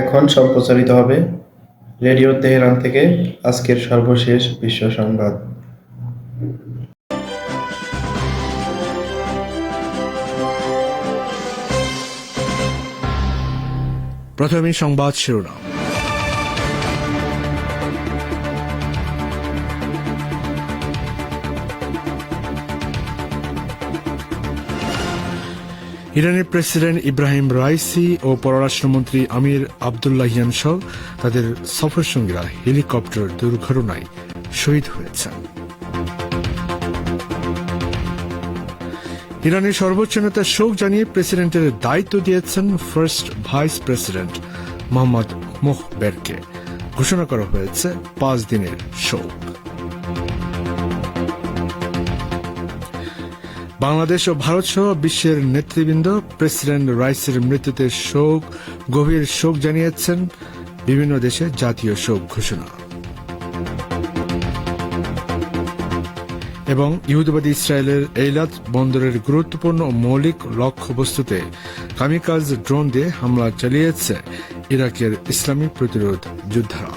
এখন সম্প্রচারিত হবে রেডিও তেহরান থেকে আজকের সর্বশেষ বিশ্ব সংবাদ। প্রথমে সংবাদ শিরোনাম। ইরানের প্রেসিডেন্ট ইব্রাহিম রাইসি ও পররাষ্ট্রমন্ত্রী আমির আবদুল্লাহিয়ান সহ তাদের সফরসঙ্গীরা হেলিকপ্টার দুর্ঘটনায় শহীদ হয়েছেন। ইরানের সর্বোচ্চ নেতা শোক জানিয়ে প্রেসিডেন্টের দায়িত্ব দিয়েছেন ফার্স্ট ভাইস প্রেসিডেন্ট মোহাম্মদ মোহবেরকে ঘোষণা করা হয়েছে পাঁচ দিনের শোক। বাংলাদেশ ও ভারত সহ বিশ্বের নেতৃবৃন্দ প্রেসিডেন্ট রাইসের মৃত্যুতে শোক, গভীর শোক জানিয়েছেন বিভিন্ন দেশে জাতীয় শোক ঘোষণা। এবং ইহুদিবাদী ইসরায়েলের এইলাত বন্দরের গুরুত্বপূর্ণ মৌলিক লক্ষ্যবস্তুতে কামিকাজ ড্রোন দিয়ে হামলা চালিয়েছে ইরাকের ইসলামী প্রতিরোধ যোদ্ধারা।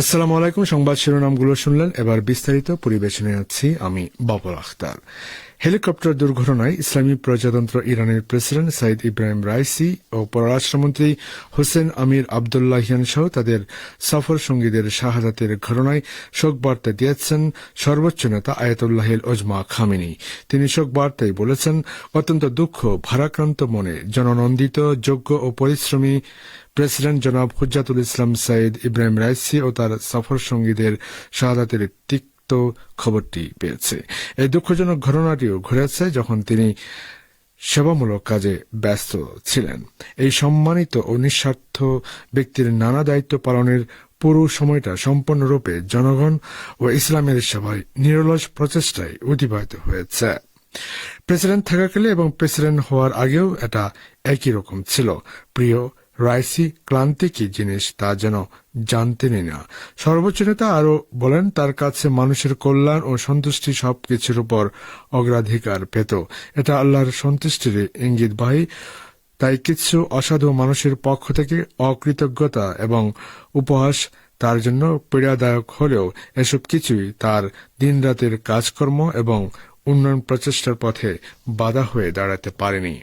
আসসালামু আলাইকুম। সংবাদ শিরোনামগুলো শুনলেন। এবার বিস্তারিত পরিবেশনে আছি আমি বাবর আখতার। হেলিকপ্টার দুর্ঘটনায় ইসলামী প্রজাতন্ত্র ইরানের প্রেসিডেন্ট সাইদ ইব্রাহিম রাইসি ও পররাষ্ট্রমন্ত্রী হোসেন আমির আবদুল্লাহিয়ান সহ তাদের সফর সঙ্গীদের শাহাদাতের ঘটনায় শোক বার্তা দিয়েছেন সর্বোচ্চ নেতা আয়াতুল্লাহিল ওজমা খামিনি। তিনি শোক বার্তায় বলেছেন, অত্যন্ত দুঃখ, ভারাক্রান্ত মনে, জননন্দিত, যোগ্য ও পরিশ্রমী প্রেসিডেন্ট জনাব Hujjatul Islam Sayyid Ebrahim Raisi ও তার সফর সঙ্গীদের শাহাদাতের তিক্ত খবরটি পেয়েছে। এই দুঃখজনক ঘটনাটিও ঘটেছে যখন তিনি সেবামূলক কাজে ব্যস্ত ছিলেন। এই সম্মানিত ও নিঃস্বার্থ ব্যক্তির নানা দায়িত্ব পালনের পুরো সময়টা সম্পূর্ণরূপে জনগণ ও ইসলামের সেবায় নিরলস প্রচেষ্টায় অতিবাহিত হয়েছে। প্রেসিডেন্ট থাকাকালে এবং প্রেসিডেন্ট হওয়ার আগেও এটা একই রকম ছিল। প্রিয় রাইসি ক্লান্তি কি জিনিস তা যেন জানতেনই না। সর্বোচ্চ নেতা আরও বলেন, তার কাছে মানুষের কল্যাণ ও সন্তুষ্টি সবকিছুর উপর অগ্রাধিকার পেত। এটা আল্লাহর সন্তুষ্টির ইঙ্গিতবাহী তাই কিছু অসাধু মানুষের পক্ষ থেকে অকৃতজ্ঞতা এবং উপহাস তার জন্য পীড়াদায়ক হলেও এসব কিছুই তার দিনরাতের কাজকর্ম এবং উন্নয়ন প্রচেষ্টার পথে বাধা হয়ে দাঁড়াতে পারেনি।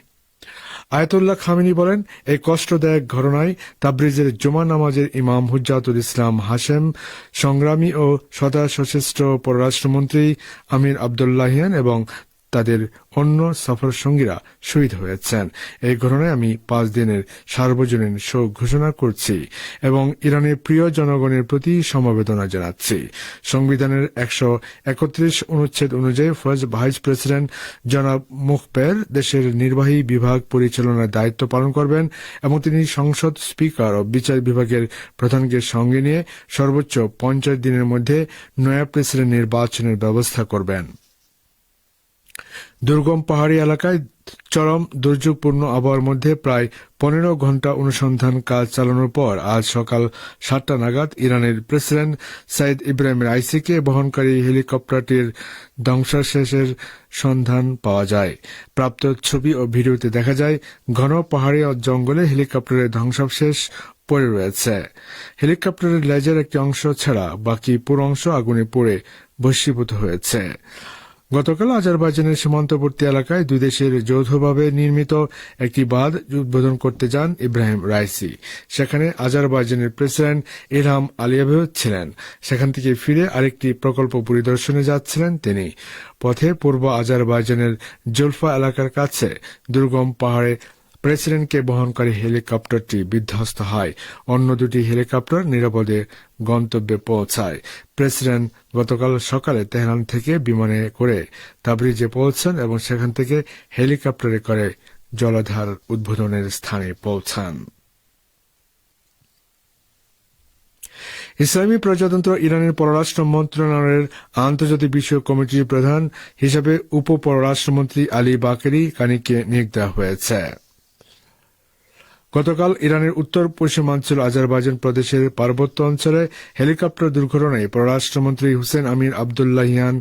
আয়াতুল্লাহ খামিনি বলেন, এই কষ্টদায়ক ঘটনায় তাবরিজের জুমা নামাজের ইমাম হুজাতুল ইসলাম হাশেম, সংগ্রামী ও সদা সশস্ত্র পররাষ্ট্রমন্ত্রী আমির আবদুল্লাহিয়ান এবং তাদের অন্য সফর সঙ্গীরা শহীদ হয়েছেন। এই ঘটনায় আমি পাঁচ দিনের সার্বজনীন শোক ঘোষণা করছি এবং ইরানের প্রিয় জনগণের প্রতি সমবেদনা জানাচ্ছি। সংবিধানের একশো একত্রিশ অনুচ্ছেদ অনুযায়ী ফার্স্ট ভাইস প্রেসিডেন্ট জনাব মুখবের দেশের নির্বাহী বিভাগ পরিচালনার দায়িত্ব পালন করবেন এবং তিনি সংসদ স্পিকার ও বিচার বিভাগের প্রধানকে সঙ্গে নিয়ে সর্বোচ্চ পঞ্চাশ দিনের মধ্যে নয়া প্রেসিডেন্ট নির্বাচনের ব্যবস্থা করবেন। দুর্গম পাহাড়ি এলাকায় চরম দুর্যোগপূর্ণ আবহাওয়ার মধ্যে প্রায় পনেরো ঘণ্টা অনুসন্ধান কাজ চালানোর পর আজ সকাল সাতটা নাগাদ ইরানের প্রেসিডেন্ট সাইদ ইব্রাহিম আইসিকে বহনকারী হেলিকপ্টারটির ধ্বংসাবশেষের সন্ধান পাওয়া যায়। প্রাপ্ত ছবি ও ভিডিওতে দেখা যায়, ঘন পাহাড়ি ও জঙ্গলে হেলিকপ্টারের ধ্বংসাবশেষ পড়ে রয়েছে। হেলিকপ্টারের লেজের একটি অংশ ছাড়া বাকি পুরো অংশ আগুনে পড়ে ভস্মীভূত হয়েছে। গতকাল আজারবাইজানের সীমান্তবর্তী এলাকায় দুই দেশের যৌথভাবে নির্মিত একটি বাঁধ উদ্বোধন করতে যান ইব্রাহিম রাইসি। সেখানে আজারবাইজানের প্রেসিডেন্ট ইলহাম আলিয়াভেও ছিলেন। সেখান থেকে ফিরে আরেকটি প্রকল্প পরিদর্শনে যাচ্ছিলেন তিনি। পথে পূর্ব আজারবাইজানের জোলফা এলাকার কাছে দুর্গম পাহাড়ে প্রেসিডেন্টকে বহনকারী হেলিকপ্টারটি বিধ্বস্ত হয়। অন্য দুটি হেলিকপ্টার নিরাপদে গন্তব্যে পৌঁছায়। প্রেসিডেন্ট গতকাল সকালে তেহরান থেকে বিমানে করে তাবরিজে পৌঁছান এবং সেখান থেকে হেলিকপ্টারে করে জলাধার উদ্বোধনের স্থানে পৌঁছান। ইসলামী প্রজাতন্ত্র ইরানের পররাষ্ট্র মন্ত্রণালয়ের আন্তর্জাতিক বিষয় কমিটির প্রধান হিসাবে উপ পররাষ্ট্রমন্ত্রী আলী বাকেরি কানিকে নিয়োগ দেওয়া হয়েছে। গতকাল ইরানের উত্তর পশ্চিমাঞ্চল আজারবাইজান প্রদেশের পার্বত্য অঞ্চলে হেলিকপ্টার দুর্ঘটনায় পররাষ্ট্রমন্ত্রী হুসেন আমির আবদুল্লাহিয়ান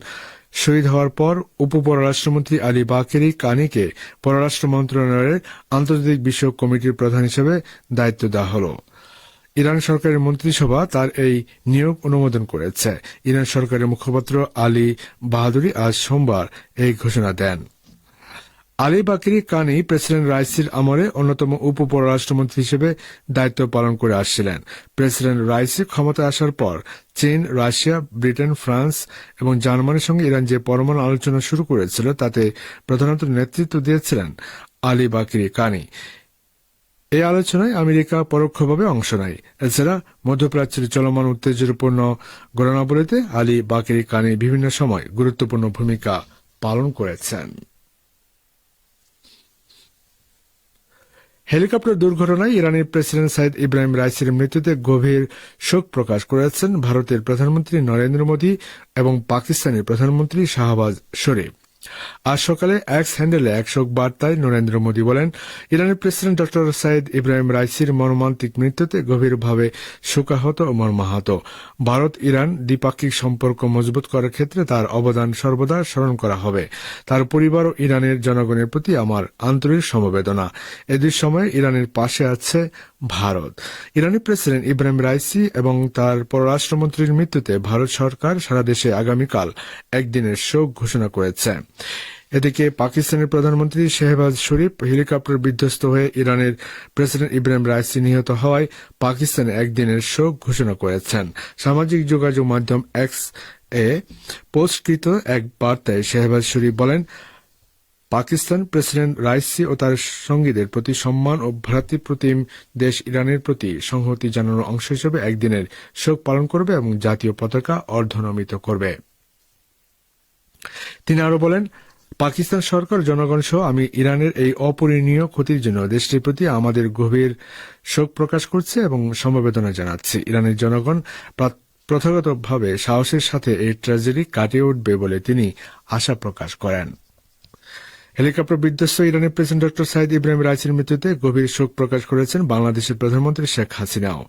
শহীদ হওয়ার পর উপপররাষ্ট্রমন্ত্রী আলী বাকেরি কানিকে পররাষ্ট্র মন্ত্রণালয়ের আন্তর্জাতিক বিষয়ক কমিটির প্রধান হিসেবে দায়িত্ব দেওয়া হল। ইরান সরকারের মন্ত্রিসভা তার এই নিয়োগ অনুমোদন করেছে। ইরান সরকারের মুখপাত্র আলী বাহাদুরি আজ সোমবার এই ঘোষণা দেন। আলী বাকিরি কানি প্রেসিডেন্ট রাইসির আমলে অন্যতম উপ পররাষ্ট্রমন্ত্রী হিসেবে দায়িত্ব পালন করে আসছিলেন। প্রেসিডেন্ট রাইসি ক্ষমতায় আসার পর চীন, রাশিয়া, ব্রিটেন, ফ্রান্স এবং জার্মানির সঙ্গে ইরান যে পরমাণু আলোচনা শুরু করেছিল, তাতে প্রধানত নেতৃত্ব দিয়েছিলেন আলী বাকিরি কানি। এই আলোচনায় আমেরিকা পরোক্ষভাবে অংশ নেয়। এছাড়া মধ্যপ্রাচ্যের চলমান উত্তেজনাপূর্ণ ঘটনাবলীতে আলী বাকিরি কানি বিভিন্ন সময় গুরুত্বপূর্ণ ভূমিকা পালন করেছেন। হেলিকপ্টার দুর্ঘটনায় ইরানের প্রেসিডেন্ট সাইদ ইব্রাহিম রাইসির মৃত্যুতে গভীর শোক প্রকাশ করেছেন ভারতের প্রধানমন্ত্রী নরেন্দ্র মোদী এবং পাকিস্তানের প্রধানমন্ত্রী শাহবাজ শরীফ। আজ সকালে এক্স হ্যান্ডেলে এক শোক বার্তায় নরেন্দ্র মোদী বলেন, ইরানের প্রেসিডেন্ট ডক্টর সাইদ ইব্রাহিম রাইসির মর্মান্তিক মৃত্যুতে গভীরভাবে শোকাহত ও মর্মাহত। ভারত, ইরান দ্বিপাক্ষিক সম্পর্ক মজবুত করার ক্ষেত্রে তার অবদান সর্বদা স্মরণ করা হবে। তার পরিবার ও ইরানের জনগণের প্রতি আমার আন্তরিক সমবেদনা। এদের সময় ইরানের পাশে আছে ভারত। ইরানি প্রেসিডেন্ট ইব্রাহিম রাইসি এবং তার পররাষ্ট্রমন্ত্রীর মৃত্যুতে ভারত সরকার সারা দেশে আগামীকাল একদিনের শোক ঘোষণা করেছে। এদিকে পাকিস্তানের প্রধানমন্ত্রী শেহবাজ শরীফ হেলিকপ্টার বিধ্বস্ত হয়ে ইরানের প্রেসিডেন্ট ইব্রাহিম রাইসি নিহত হওয়ায় পাকিস্তানে একদিনের শোক ঘোষণা করেছেন। সামাজিক যোগাযোগ মাধ্যম এক্স এ পোস্টকৃত এক বার্তায় শেহবাজ শরীফ বলেন, পাকিস্তান প্রেসিডেন্ট রাইসি ও তার সঙ্গীদের প্রতি সম্মান ও ভ্রাতৃপ্রতিম দেশ ইরানের প্রতি সংহতি জানানোর অংশ হিসেবে একদিনের শোক পালন করবে এবং জাতীয় পতাকা অর্ধনমিত করবে। তিনি আরও বলেন, পাকিস্তান সরকার, জনগণ সহ আমি ইরানের এই অপরিণীয় ক্ষতির জন্য দেশটির প্রতি আমাদের গভীর শোক প্রকাশ করছে এবং সমবেদনা জানাচ্ছি। ইরানের জনগণ প্রথাগতভাবে সাহসের সাথে এই ট্র্যাজেডি কাটিয়ে উঠবে বলে তিনি আশা প্রকাশ করেন। হেলিকপ্টার বিধ্বস্ত ইরানের প্রেসিডেন্ট ডক্টর সাইদ ইব্রাহিম রাইসির মৃত্যুতে গভীর শোক প্রকাশ করেছেন বাংলাদেশের প্রধানমন্ত্রী শেখ হাসিনাও।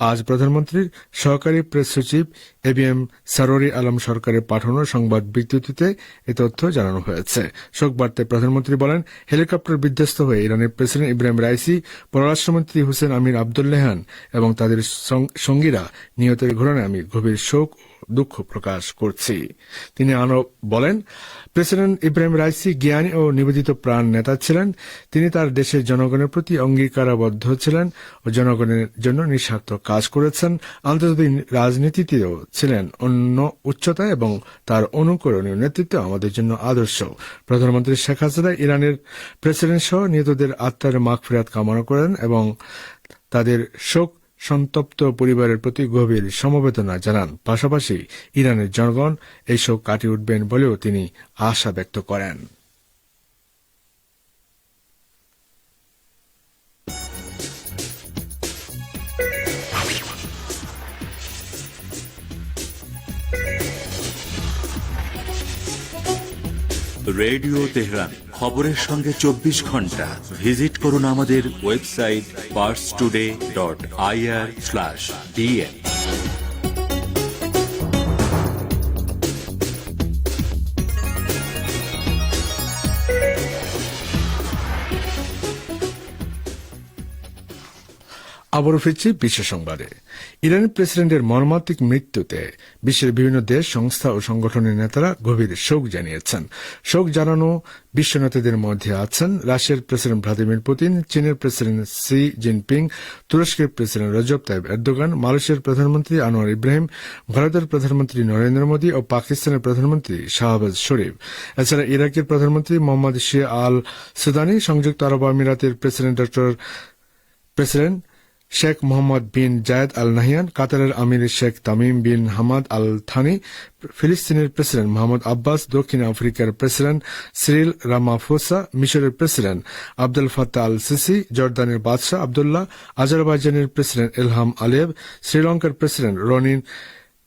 আজ প্রধানমন্ত্রীর সহকারী প্রেস সচিব এবিএম সারোরি আলম সরকারের পাঠানো সংবাদ বিজ্ঞপ্তিতে এ তথ্য জানানো হয়েছে। শোক বার্তায় প্রধানমন্ত্রী বলেন, হেলিকপ্টার বিধ্বস্ত হয়ে ইরানের প্রেসিডেন্ট ইব্রাহিম রাইসি, পররাষ্ট্রমন্ত্রী হুসেন আমির আবদুল্লাহান এবং তাদের সঙ্গীরা নিহতের ঘটনায় আমি গভীর শোক দুঃখ প্রকাশ করছি। তিনি আরও বলেন, প্রেসিডেন্ট ইব্রাহিম রাইসি জ্ঞানী ও নিবেদিত প্রাণ নেতা ছিলেন। তিনি তার দেশের জনগণের প্রতি অঙ্গীকারাবদ্ধ ছিলেন ও জনগণের জন্য নিঃস্বার্থ কাজ করেছেন। আন্তর্জাতিক রাজনীতিতেও ছিলেন অন্য উচ্চতা এবং তার অনুকরণীয় নেতৃত্ব আমাদের জন্য আদর্শ। প্রধানমন্ত্রী শেখ হাসিনা ইরানের প্রেসিডেন্ট সহ নিহতদের আত্মার মাগফিরাত কামনা করেন এবং তাদের শোক, সন্তপ্ত পরিবারের প্রতি গভীর সমবেদনা জানান। পাশাপাশি ইরানের জনগণ এই শোক কাটিয়ে উঠবেন বলেও তিনি আশা ব্যক্ত করেন। রেডিও তেহরান, খবরের সঙ্গে চব্বিশ ঘণ্টা। ভিজিট করুন আমাদের website Pars Today dot IR slash DN আবারও ফিরছি বিশ্ব সংবাদে। ইরানের প্রেসিডেন্টের মর্মান্তিক মৃত্যুতে বিশ্বের বিভিন্ন দেশ, সংস্থা ও সংগঠনের নেতারা গভীর শোক জানিয়েছেন। শোক জানানো বিশ্ব নেতাদের মধ্যে আছেন রাশিয়ার প্রেসিডেন্ট ভ্লাদিমির পুতিন, চীনের প্রেসিডেন্ট সি জিনপিং, তুরস্কের প্রেসিডেন্ট রজব তাইব এরদোগান, মালয়েশিয়ার প্রধানমন্ত্রী আনোয়ার ইব্রাহিম ভারতের প্রধানমন্ত্রী নরেন্দ্র মোদী ও পাকিস্তানের প্রধানমন্ত্রী শাহবাজ শরীফ। এছাড়া ইরাকের প্রধানমন্ত্রী মোহাম্মদ শিয়া আল সুদানি সংযুক্ত আরব আমিরাতের president doctor, president Sheikh Mohammed bin Zayed Al Nahyan কাতারের আমির Sheikh Tamim bin Hamad Al Thani ফিলিস্তিনের প্রেসিডেন্ট মোহাম্মদ আব্বাস, দক্ষিণ আফ্রিকার প্রেসিডেন্ট সিরিল রামাফোসা, মিশরের president Abdel Fattah Al Sisi জর্দানের বাদশাহ আবদুল্লাহ, আজারবাইজানের প্রেসিডেন্ট এলহাম আলিয়েভ শ্রীলঙ্কার প্রেসিডেন্ট রনিন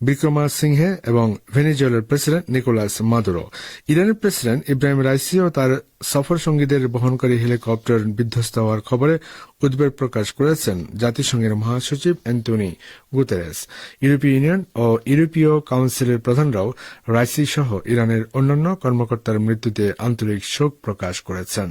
বিক্রমা সিংহে এবং ভেনেজুয়েলার প্রেসিডেন্ট নিকোলাস মাদুরো। ইরানের প্রেসিডেন্ট ইব্রাহিম রাইসি ও তার সফর সঙ্গীদের বহনকারী হেলিকপ্টার বিধ্বস্ত হওয়ার খবরে উদ্বেগ প্রকাশ করেছেন জাতিসংঘের মহাসচিব অ্যান্টনি গুতেরেস। ইউরোপীয় ইউনিয়ন ও ইউরোপীয় কাউন্সিলের প্রধানরাও রাইসি সহ ইরানের অন্যান্য কর্মকর্তার মৃত্যুতে আন্তরিক শোক প্রকাশ করেছেন।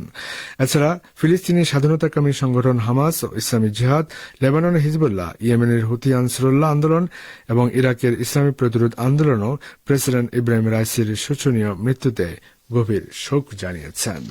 এছাড়া ফিলিস্তিনি স্বাধীনতাকামী সংগঠন হামাস ও ইসলামী জিহাদ লেবাননের হিজবুল্লাহ, ইয়েমেনের হুতি আনসারুল্লাহ আন্দোলন এবং ইরাকের ইসলামী প্রতিরোধ আন্দোলনও প্রেসিডেন্ট ইব্রাহিম রাইসির শোচনীয় মৃত্যুতে গভীর শোক জানিয়েছেন।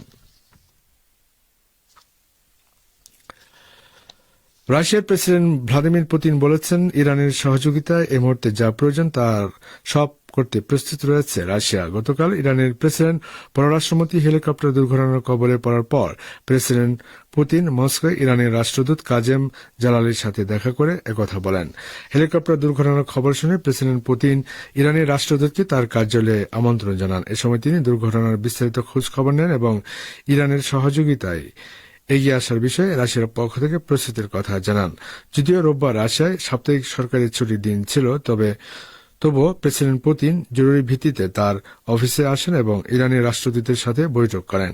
রাশিয়ার প্রেসিডেন্ট ভ্লাদিমির পুতিন বলেছেন, ইরানের সহযোগিতা এ মুহূর্তে যা প্রয়োজন তার সব করতে প্রস্তুত রয়েছে। রাশিয়া, গতকাল ইরানের প্রেসিডেন্ট, পররাষ্ট্রমন্ত্রী হেলিকপ্টার দুর্ঘটনার কবলে পড়ার পর প্রেসিডেন্ট পুতিন মস্কোয় ইরানের রাষ্ট্রদূত কাজেম জালালির সাথে দেখা করে একথা বলেন। হেলিকপ্টার দুর্ঘটনার খবর শুনে প্রেসিডেন্ট পুতিন ইরানের রাষ্ট্রদূতকে তার কার্যালয়ে আমন্ত্রণ জানান। এ সময় তিনি দুর্ঘটনার বিস্তারিত খোঁজ খবর নেন এবং ইরানের সহযোগিতায় এগিয়ে আসার বিষয়ে রাশিয়ার পক্ষ থেকে প্রস্তুতির কথা জানান। যদিও রোববার রাশিয়ায় সাপ্তাহিক সরকারি ছুটির দিন ছিল, তবে তবুও প্রেসিডেন্ট পুতিন জরুরি ভিত্তিতে তার অফিসে আসেন এবং ইরানের রাষ্ট্রদূতের সাথে বৈঠক করেন।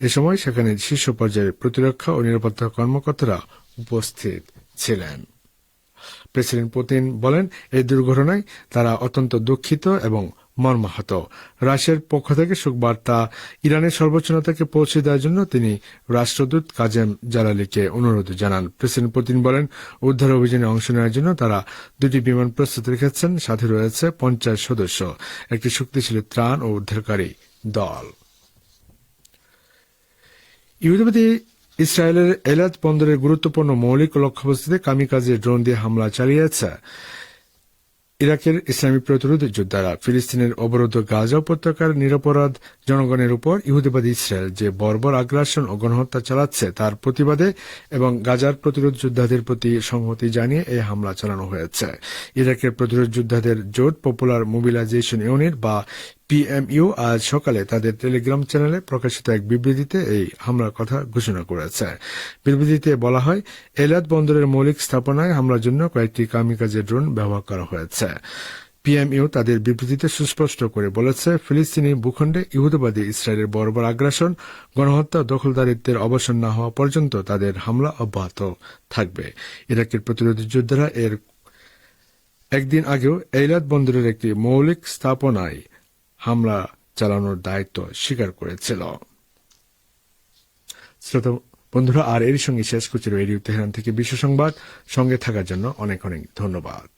এ সময় সেখানে শীর্ষ পর্যায়ের প্রতিরক্ষা ও নিরাপত্তা কর্মকর্তারা উপস্থিত ছিলেন। প্রেসিডেন্ট পুতিন বলেন, এই দুর্ঘটনায় তারা অত্যন্ত দুঃখিত এবং মর্মাহত। রাশিয়ার পক্ষ থেকে শোকবার্তা, ইরানের সর্বোচ্চ নেতাকে পৌঁছে দেওয়ার জন্য তিনি রাষ্ট্রদূত কাজেম জালালিকে অনুরোধ জানান। প্রেসিডেন্ট পুতিন বলেন, উদ্ধার অভিযানে অংশ নেওয়ার জন্য তারা দুটি বিমান প্রস্তুত রেখেছেন, সাথে রয়েছে পঞ্চাশ সদস্য, একটি শক্তিশালী ত্রাণ ও উদ্ধারকারী দল। ইসরায়েলের এলাদ বন্দরের গুরুত্বপূর্ণ মৌলিক লক্ষ্যবস্তুতে কামিকাজে ড্রোন দিয়ে হামলা চালিয়েছে। ইরাকের ইসলামী প্রতিরোধ যোদ্ধারা ফিলিস্তিনের অবরোধ গাজা উপত্যকার নিরপরাধ জনগণের উপর ইহুদিবাদী ইসরায়েল যে বর্বর আগ্রাসন ও গণহত্যা চালাচ্ছে তার প্রতিবাদে এবং গাজার প্রতিরোধ যোদ্ধাদের প্রতি সংহতি জানিয়ে এই হামলা চালানো হয়েছে। ইরাকের প্রতিরোধ যোদ্ধাদের জোট পপুলার মোবিলাইজেশন ইউনিট বা পিএমইউ আজ সকালে তাদের টেলিগ্রাম চ্যানেলে প্রকাশিত এক বিবৃতিতে এই হামলার কথা ঘোষণা করেছে। বিবৃতিতে বলা হয়, এলাদ বন্দরের মৌলিক স্থাপনায় হামলার জন্য কয়েকটি কামিকাজে ড্রোন ব্যবহার করা হয়েছে। পিএমইউ তাদের বিবৃতিতে সুস্পষ্ট করে বলেছে, ফিলিস্তিনি ভূখণ্ডে ইহুদিবাদী ইসরায়েলের বর্বর আগ্রাসন, গণহত্যা, দখলদারিত্বের অবসান না হওয়া পর্যন্ত তাদের হামলা অব্যাহত থাকবে। ইরাকের প্রতিরোধী যোদ্ধারা এর একদিন আগেও এইলাদ বন্দরের একটি মৌলিক স্থাপনায় হামলা চালানোর দায়িত্ব স্বীকার করেছিল। বন্ধুরা, আর এর সঙ্গে শেষ করছি রেডিও তেহরান থেকে বিশ্ব সংবাদ। সঙ্গে থাকার জন্য অনেক অনেক ধন্যবাদ।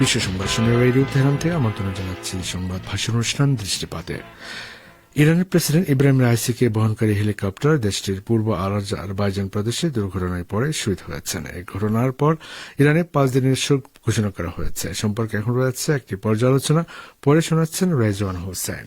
বিশ্ব সংবাদ শুনে রেডিও তেহরান থেকে আমন্ত্রণ জানাচ্ছি সংবাদ ভাষণ অনুষ্ঠান দৃষ্টিপাতে। ইরানের প্রেসিডেন্ট ইব্রাহিম রাইসিকে বহনকারী হেলিকপ্টার দেশটির পূর্ব আরবাইজান প্রদেশে দুর্ঘটনায় পরে শহীদ হয়েছেন। এই ঘটনার পর ইরানে পাঁচ দিনের শোক ঘোষণা করা হয়েছে। সম্পর্কে এখন রয়েছে একটি পর্যালোচনা। পরে শোনাচ্ছেন রেজওয়ান হোসেন।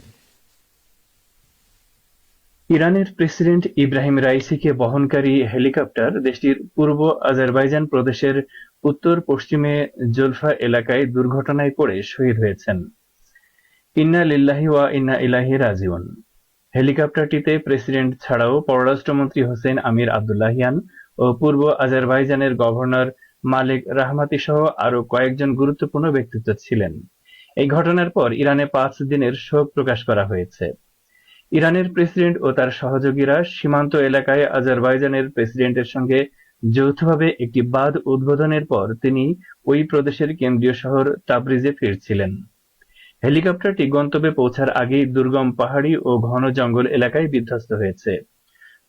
ইরানের প্রেসিডেন্ট ইব্রাহিম রাইসিকে বহনকারী হেলিকপ্টার দেশটির পূর্ব আজারবাইজান প্রদেশের উত্তর পশ্চিমে জোলফা এলাকায় দুর্ঘটনায় পড়ে শহীদ হয়েছেন। ইন্না লিল্লাহি ওয়া ইন্না ইলাহি রাজিউন। হেলিকপ্টারটিতে প্রেসিডেন্ট ছাড়াও পররাষ্ট্রমন্ত্রী হোসেন আমির আবদুল্লাহিয়ান ও পূর্ব আজারবাইজানের গভর্নর মালিক রাহমাতি সহ আরও কয়েকজন গুরুত্বপূর্ণ ব্যক্তিত্ব ছিলেন। এই ঘটনার পর ইরানে পাঁচ দিনের শোক প্রকাশ করা হয়েছে। ইরানের প্রেসিডেন্ট ও তার সহযোগীরা সীমান্ত এলাকায় আজারবাইজানের প্রেসিডেন্টের সঙ্গে যৌথভাবে একটি বাঁধ উদ্বোধনের পর তিনি ওই প্রদেশের কেন্দ্রীয় শহর তাবরিজে ফিরছিলেন। হেলিকপ্টারটি গন্তব্যে পৌঁছার আগেই দুর্গম পাহাড়ি ও ঘন জঙ্গল এলাকায় বিধ্বস্ত হয়েছে।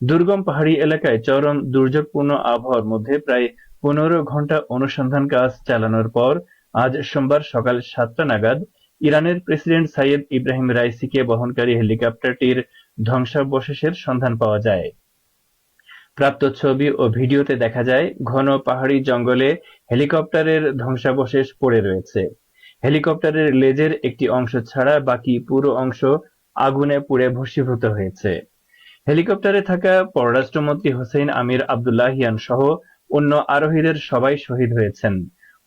দুর্গম পাহাড়ি এলাকায় চরম দুর্যোগপূর্ণ আবহাওয়ার মধ্যে প্রায় পনেরো ঘণ্টা অনুসন্ধান কাজ চালানোর পর আজ সোমবার সকাল সাতটা নাগাদ ইরানের প্রেসিডেন্ট সাইয়েদ ইব্রাহিম রাইসিকে বহনকারী হেলিকপ্টারটির ধ্বংসাবশেষের সন্ধান পাওয়া যায়। প্রাপ্ত ছবি ও ভিডিওতে দেখা যায়, ঘন পাহাড়ি জঙ্গলে হেলিকপ্টারের ধ্বংসাবশেষ পড়ে রয়েছে। হেলিকপ্টারের লেজের একটি অংশ ছাড়া বাকি পুরো অংশ আগুনে পুড়ে ভস্মীভূত হয়েছে। হেলিকপ্টারে থাকা পররাষ্ট্রমন্ত্রী হোসেন আমির আবদুল্লাহিয়ান সহ অন্য আরোহীদের সবাই শহীদ হয়েছেন।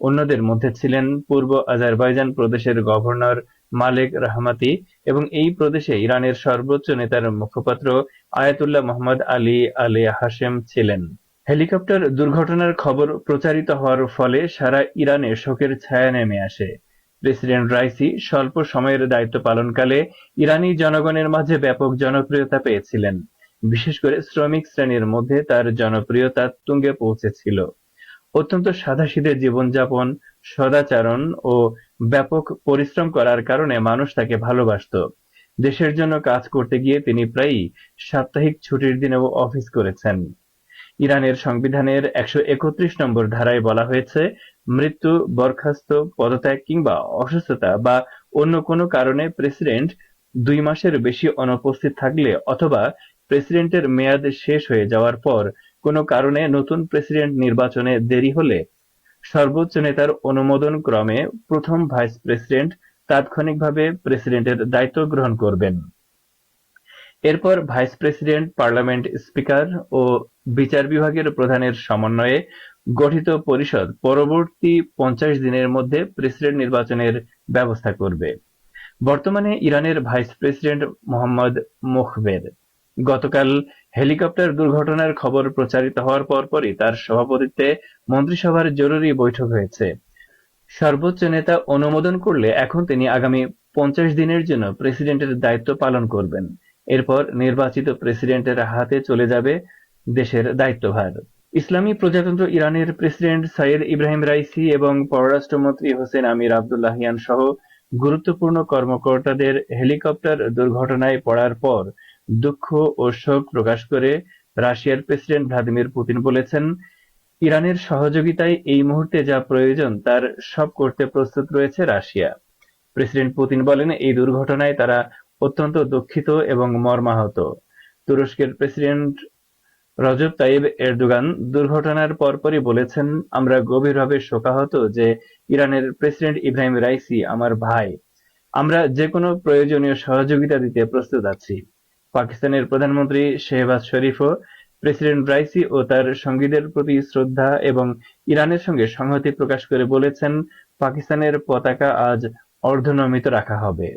অন্যদের মধ্যে ছিলেন পূর্ব আজারবাইজান প্রদেশের গভর্নর মালেক রাহমাতি এবং এই প্রদেশে ইরানের সর্বোচ্চ নেতার মুখপাত্র Ayatollah Mohammad Ali Ali Hashem ছিলেন। হেলিকপ্টার দুর্ঘটনার খবর প্রচারিত হওয়ার ফলে সারা ইরানে শোকের ছায়া নেমে আসে। প্রেসিডেন্ট রাইসি স্বল্প সময়ের দায়িত্ব পালনকালে ইরানি জনগণের মাঝে ব্যাপক জনপ্রিয়তা পেয়েছিলেন। বিশেষ করে শ্রমিক শ্রেণির মধ্যে তার জনপ্রিয়তা তুঙ্গে পৌঁছেছিল। অত্যন্ত সাদাসিধে জীবনযাপন, সদাচারণ ও ব্যাপক পরিশ্রম করার কারণে মানুষ তাকে ভালোবাসতো। দেশের জন্য কাজ করতে গিয়ে তিনি প্রায়ই সাপ্তাহিক ছুটির দিনেও অফিস করেছেন। ইরানের সংবিধানের একশো একত্রিশ নম্বর ধারায় বলা হয়েছে, মৃত্যু, বরখাস্ত, পদত্যাগ কিংবা অসুস্থতা বা অন্য কোনো কারণে প্রেসিডেন্ট দুই মাসের বেশি অনুপস্থিত থাকলে অথবা প্রেসিডেন্টের মেয়াদ শেষ হয়ে যাওয়ার পর কোনো কারণে নতুন প্রেসিডেন্ট নির্বাচনে দেরি হলে সর্বোচ্চ নেতার অনুমোদন ক্রমে প্রথম ভাইস প্রেসিডেন্ট তাৎক্ষণিকভাবে প্রেসিডেন্টের দায়িত্ব গ্রহণ করবেন। এরপর ভাইস প্রেসিডেন্ট, পার্লামেন্ট স্পিকার ও বিচার বিভাগের প্রধানের সমন্বয়ে গঠিত পরিষদ পরবর্তী পঞ্চাশ দিনের মধ্যে প্রেসিডেন্ট নির্বাচনের ব্যবস্থা করবে। বর্তমানে ইরানের ভাইস প্রেসিডেন্ট মোহাম্মদ মুখবের। গতকাল হেলিকপ্টার দুর্ঘটনার খবর প্রচারিত হওয়ার পরপরই তার সভাপতিত্বে মন্ত্রিসভার জরুরি বৈঠক হয়েছে। সর্বোচ্চ নেতা অনুমোদন করলে এখন তিনি আগামী পঞ্চাশ দিনের জন্য প্রেসিডেন্টের দায়িত্ব পালন করবেন। এরপর নির্বাচিত প্রেসিডেন্টের হাতে চলে যাবে দেশের দায়িত্বভার। ইসলামী প্রজাতন্ত্র ইরানের প্রেসিডেন্ট সাইয়েদ ইব্রাহিম রাইসি এবং পররাষ্ট্রমন্ত্রী হোসেন আমির আবদুল্লাহিয়ান সহ গুরুত্বপূর্ণ কর্মকর্তাদের হেলিকপ্টার দুর্ঘটনায় পড়ার পর দুঃখ ও শোক প্রকাশ করে রাশিয়ার প্রেসিডেন্ট ভ্লাদিমির পুতিন বলেছেন, ইরানের সহযোগিতায় এই মুহূর্তে যা প্রয়োজন তার সব করতে প্রস্তুত রয়েছে রাশিয়া। প্রেসিডেন্ট পুতিন বলেন, এই দুর্ঘটনায় তারা অত্যন্ত দুঃখিত এবং মর্মাহত। তুরস্কের প্রেসিডেন্ট রজব তাইব এরদোগান দুর্ঘটনার পরপরই বলেছেন, আমরা গভীরভাবে শোকাহত যে ইরানের প্রেসিডেন্ট ইব্রাহিম রাইসি আমার ভাই। আমরা যে কোনো প্রয়োজনীয় সহযোগিতা দিতে প্রস্তুত আছি। পাকিস্তানের প্রধানমন্ত্রী শেহবাজ শরীফও প্রেসিডেন্ট রাইসি ও তার সঙ্গীদের প্রতি শ্রদ্ধা এবং ইরানের সঙ্গে সংহতি প্রকাশ করে বলেছেন, পাকিস্তানের পতাকা আজ অর্ধনমিত রাখা হবে।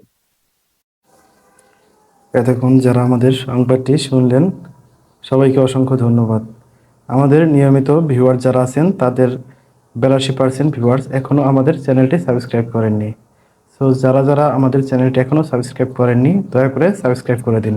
এতক্ষণ যারা আমাদের সংবাদটি শুনলেন, সবাইকে অসংখ্য ধন্যবাদ। আমাদের নিয়মিত ভিউয়ার যারা আছেন, তাদের বিরাশি পার্সেন্ট ভিউয়ার্স এখনও আমাদের চ্যানেলটি সাবস্ক্রাইব করেননি। সো যারা যারা আমাদের চ্যানেলটি এখনও সাবস্ক্রাইব করেননি, দয়া করে সাবস্ক্রাইব করে দিন।